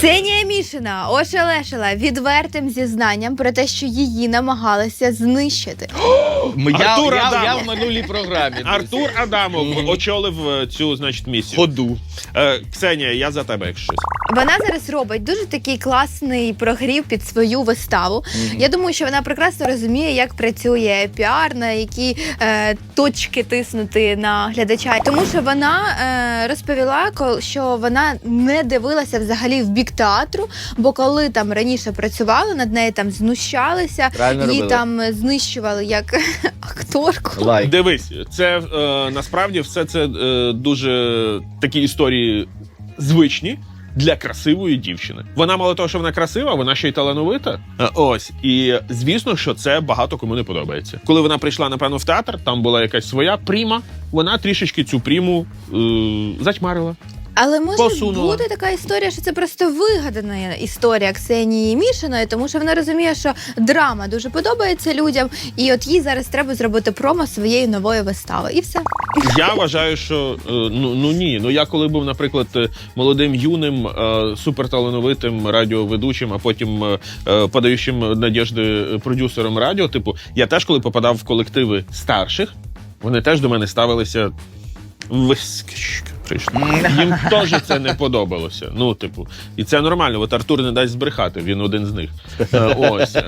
Ксенія Мішина ошелешила відвертим зізнанням про те, що її намагалися знищити. М, Я, Артур я, я в минулій програмі. друзі. Артур Адамов очолив е, цю значить місію. Ходу. Е, Ксенія, я за тебе, якщо щось. Вона зараз робить дуже такий класний прогрів під свою виставу. Я думаю, що вона прекрасно розуміє, як працює піар, на які е, точки тиснути на глядача. Тому що вона е, розповіла, кол- що вона не дивилася взагалі в бік театру, бо коли там раніше працювали, над нею там знущалися, Правильно її робили. там знищували як акторку. Лайк. Дивись, це е, насправді все це е, дуже такі історії звичні. Для красивої дівчини. Вона мало того, що вона красива, вона ще й талановита. Е, Ось. І звісно, що це багато кому не подобається. Коли вона прийшла, напевно, в театр, там була якась своя пріма, вона трішечки цю пріму е, затьмарила. Але може Посунула. бути така історія, що це просто вигадана історія Ксенії Мішиної, тому що вона розуміє, що драма дуже подобається людям, і от їй зараз треба зробити промо своєї нової вистави. І все. Я вважаю, що е, ну, ну ні. Ну я коли був, наприклад, е, молодим юним, е, суперталановитим радіоведучим, а потім подаючим надіжди продюсером радіо, типу, я теж, коли попадав в колективи старших, вони теж до мене ставилися. «Виськочка прийшли. Їм теж це не подобалося. Ну, типу, і це нормально. От Артур не дасть збрехати, він один з них. Е, Ось. Е,